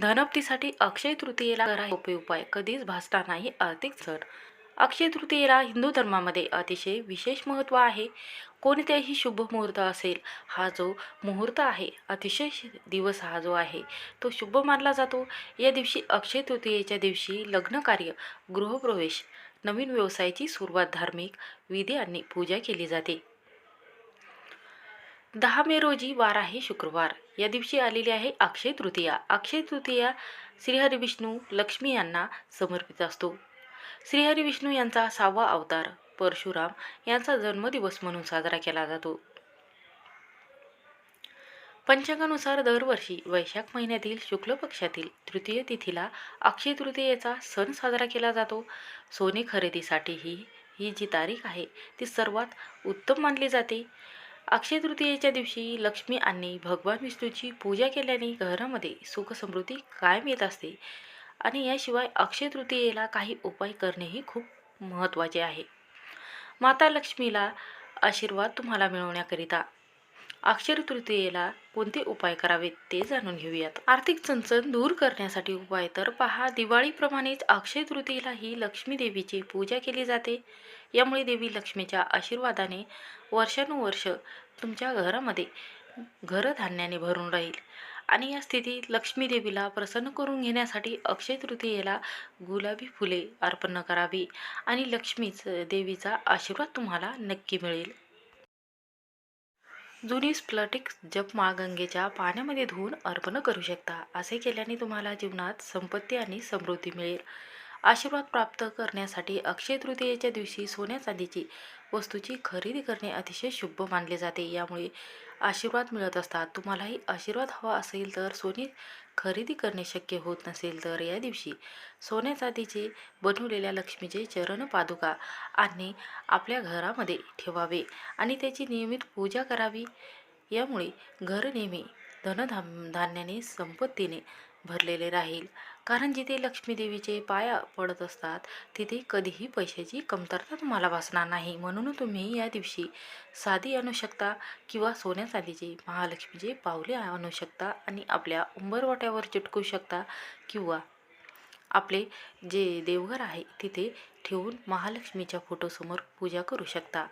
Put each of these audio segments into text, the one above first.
धनप्तीसाठी अक्षय तृतीयेला करा सोपे उपाय. कधीच भासता नाही आर्थिक सण अक्षय तृतीयेला हिंदू धर्मामध्ये अतिशय विशेष महत्त्व आहे. कोणत्याही शुभ मुहूर्त असेल हा जो मुहूर्त आहे अतिशय श- दिवस हा जो आहे तो शुभ मानला जातो. या दिवशी अक्षय तृतीयेच्या दिवशी लग्नकार्य गृहप्रवेश नवीन व्यवसायाची सुरुवात धार्मिक विधी आणि पूजा केली जाते. दहा मे रोजी वार आहे शुक्रवार. या दिवशी आलेली आहे अक्षय तृतीया. अक्षय तृतीया श्रीहरी विष्णू लक्ष्मी यांना समर्पित असतो. श्रीहरी विष्णू यांचा सहावा अवतार परशुराम यांचा जन्मदिवस म्हणून साजरा केला जातो. पंचांगानुसार दरवर्षी वैशाख महिन्यातील शुक्ल पक्षातील तृतीय तिथीला अक्षय तृतीयेचा सण साजरा केला जातो. सोने खरेदीसाठी ही ही जी तारीख आहे ती सर्वात उत्तम मानली जाते. अक्षय तृतीयेच्या दिवशी लक्ष्मी आणि भगवान विष्णूची पूजा केल्याने घरामध्ये सुखसमृद्धी कायम येत असते. आणि याशिवाय अक्षय तृतीयेला काही उपाय करणेही खूप महत्त्वाचे आहे. माता लक्ष्मीला आशीर्वाद तुम्हाला मिळवण्याकरिता अक्षर तृतीयेला कोणते उपाय करावेत ते जाणून घेऊयात. आर्थिक चणचण दूर करण्यासाठी उपाय तर पहा दिवाळीप्रमाणेच अक्षय तृतीयेला ही लक्ष्मी देवीची पूजा केली जाते. यामुळे देवी लक्ष्मीच्या आशीर्वादाने वर्षानुवर्ष तुमच्या घरामध्ये घरधान्याने भरून राहील. आणि या स्थितीत लक्ष्मी देवीला प्रसन्न करून घेण्यासाठी अक्षय तृतीयेला गुलाबी फुले अर्पण करावी आणि लक्ष्मीच देवीचा आशीर्वाद तुम्हाला नक्की मिळेल. जुनी स्प्लटिक जपमा गंगेच्या पाण्यामध्ये धुवून अर्पण करू शकता. असे केल्याने तुम्हाला जीवनात संपत्ती आणि समृद्धी मिळेल. आशीर्वाद प्राप्त करण्यासाठी अक्षय तृतीयेच्या दिवशी सोन्या चांदीची वस्तूची खरेदी करणे अतिशय शुभ मानले जाते. यामुळे आशीर्वाद मिळत असतात. तुम्हालाही आशीर्वाद हवा असेल तर सोने खरेदी करणे शक्य होत नसेल तर या दिवशी सोन्या चांदीचे बनवलेल्या लक्ष्मीचे चरण पादुका आणि आपल्या घरामध्ये ठेवावे आणि त्याची नियमित पूजा करावी. यामुळे घर नेहमी धनधाम धान्याने संपत्तीने भरलेले राहील. कारण जिथे लक्ष्मीदेवीचे पाया पडत असतात तिथे कधीही पैशाची कमतरता तुम्हाला भासणार नाही. म्हणून तुम्ही या दिवशी साधी आणू शकता किंवा सोन्या चांदीचे महालक्ष्मीचे पावले आणू शकता आणि आपल्या उंबरवाट्यावर चिटकू शकता किंवा आपले जे देवघर आहे तिथे ठेवून महालक्ष्मीच्या फोटोसमोर पूजा करू शकता.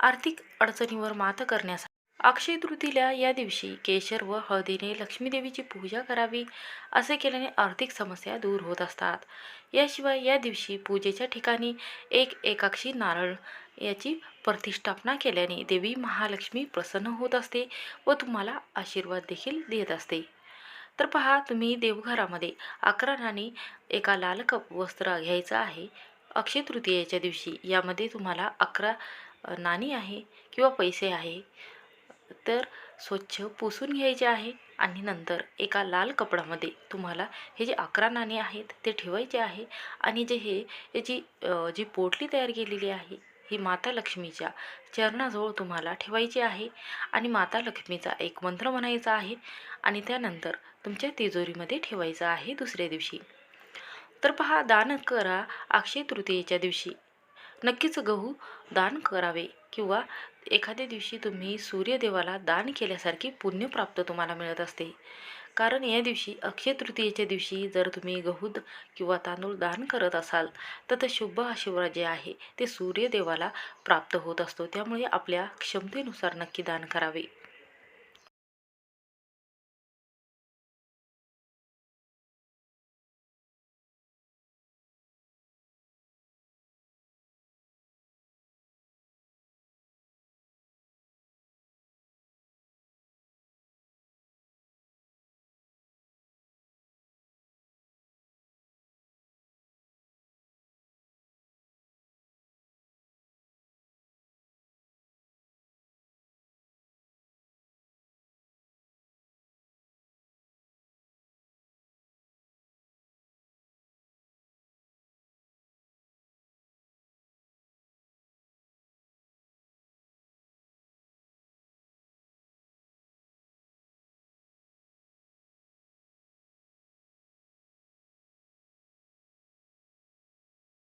आर्थिक अडचणीवर मात करण्यासाठी अक्षय तृतीला या दिवशी केशर व हळदीने लक्ष्मीदेवीची पूजा करावी असे केल्याने आर्थिक समस्या दूर होत असतात. याशिवाय या दिवशी पूजेच्या ठिकाणी एक एकाक्षी नारळ याची प्रतिष्ठापना केल्याने देवी महालक्ष्मी प्रसन्न होत असते व तुम्हाला आशीर्वाद देखील देत असते. तर पहा तुम्ही देवघरामध्ये अकरा नाणी एका लाल कप वस्त्र घ्यायचं आहे. अक्षय तृतीयेच्या दिवशी यामध्ये तुम्हाला अकरा नाणी आहे किंवा पैसे आहे. तर स्वच्छ पुसून घ्यायचे आहे आणि नंतर एका लाल कपडामध्ये तुम्हाला हे जे अकरा नाणे आहेत ते ठेवायचे आहे आणि जे हे याची जी पोटली तयार केलेली आहे ही माता लक्ष्मीच्या चरणाजवळ तुम्हाला ठेवायची आहे आणि माता लक्ष्मीचा एक मंत्र म्हणायचा आहे आणि त्यानंतर तुमच्या तिजोरीमध्ये ठेवायचा आहे दुसऱ्या दिवशी. तर पहा दान करा अक्षय तृतीयेच्या दिवशी. नक्कीच गहू दान करावे. किंवा एखाद्या दिवशी तुम्ही सूर्यदेवाला दान केल्यासारखी पुण्यप्राप्त तुम्हाला मिळत असते. कारण या दिवशी अक्षय तृतीयेच्या दिवशी जर तुम्ही गहू किंवा तांदूळ दान करत असाल तर ते शुभ आशीर्वाद जे आहे ते सूर्यदेवाला प्राप्त होत असतो. त्यामुळे आपल्या क्षमतेनुसार नक्की दान करावे.